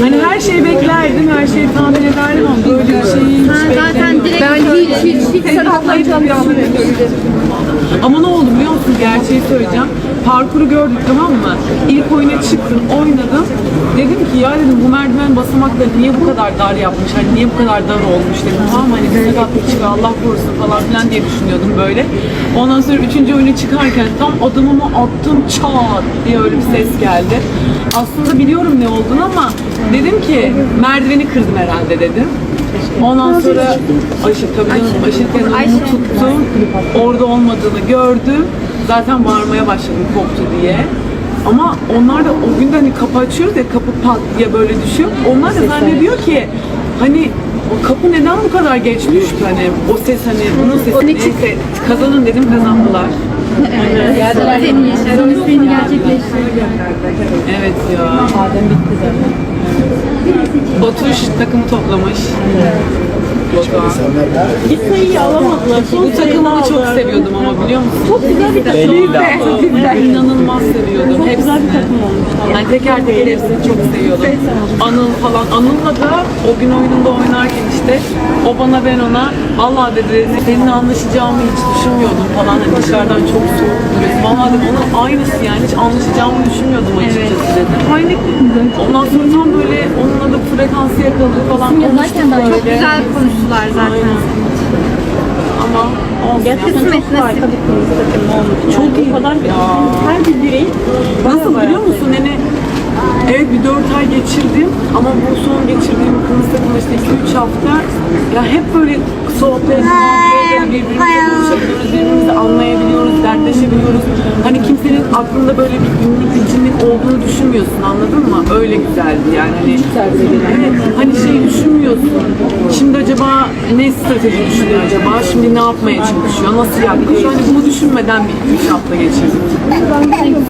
Hani her şeyi beklerdim, her şeyi tahmin ederdim ama böyle bir şeyi hiç Zaten direkt Ben hiç hiç hiç sakatlayıp Ama ne oldu Gerçeği söyleyeceğim. Parkuru gördük tamam mı? İlk oyuna çıktım, oynadım. Dedim ki ya dedim bu merdiven basamakları niye bu kadar dar yapmış? Hani niye bu kadar dar olmuş dedim. Tamam hani bir sakatlık çıkar Allah korusun falan filan diye düşünüyordum böyle. Ondan sonra üçüncü oyuna çıkarken tam adımımı attım çat diye öyle bir ses geldi. Aslında biliyorum ne olduğunu ama dedim ki merdiveni kırdım herhalde dedim. Ondan sonra aşı tabii canım aşı kenarını tuttum. Orada olmadığını gördüm. Zaten bağırmaya başladım koptu diye. Ama onlar da o gün de hani kapı açıyoruz ya kapı pat diye böyle düşüyor. Onlar da zannediyor ki hani o kapı neden bu kadar geç düştü hani o ses hani bunun sesi neyse kazanan dedim kazandılar. senin yaşadığın isteğini gerçekleştirdi. Evet ya. Adem bitti zaten. Batuş takımı toplamış. Batuhan. Bir sayıyı alamadılar. Son Bu takımını çok seviyordum ama biliyor musun? Çok güzel bir takım. Belliydi ama. İnanılmaz seviyordum. Çok Hepsini. güzel bir takım olmuş. Yani teker teker hepsini çok seviyordum. Anıl falan. Anıl'la da o gün oyununda oynarken işte o bana ben ona vallahi dedi seninle anlaşacağımı hiç düşünmüyordum falan. Hani dışarıdan çok soğuk duruyorsun. Vallahi dedim onun aynısı yani hiç anlaşacağımı düşünmüyordum açıkçası dedim. Aynı Ondan sonra tam böyle onunla da frekansı yakaladık falan. Yazarken daha çok böyle. güzel konuştular zaten. Ama olsun. Kısmet nasip. Çok iyi. Kadar Ya. her bir birey Nasıl biliyor musun? Hani evet bir dört ay geçirdim ama bu son geçirdiğim hafta ya hep böyle sohbet, muhabbet, birbirimize konuşabiliyoruz, birbirimizi anlayabiliyoruz, dertleşebiliyoruz. Hani kimsenin aklında böyle bir günlük biçimlik olduğunu düşünmüyorsun anladın mı? Öyle güzeldi yani. Hani, evet, hani şey düşünmüyorsun. Şimdi acaba ne strateji düşünüyor acaba? Şimdi ne yapmaya çalışıyor? Nasıl yaklaşıyor? Hani bunu düşünmeden bir üç hafta geçirdim.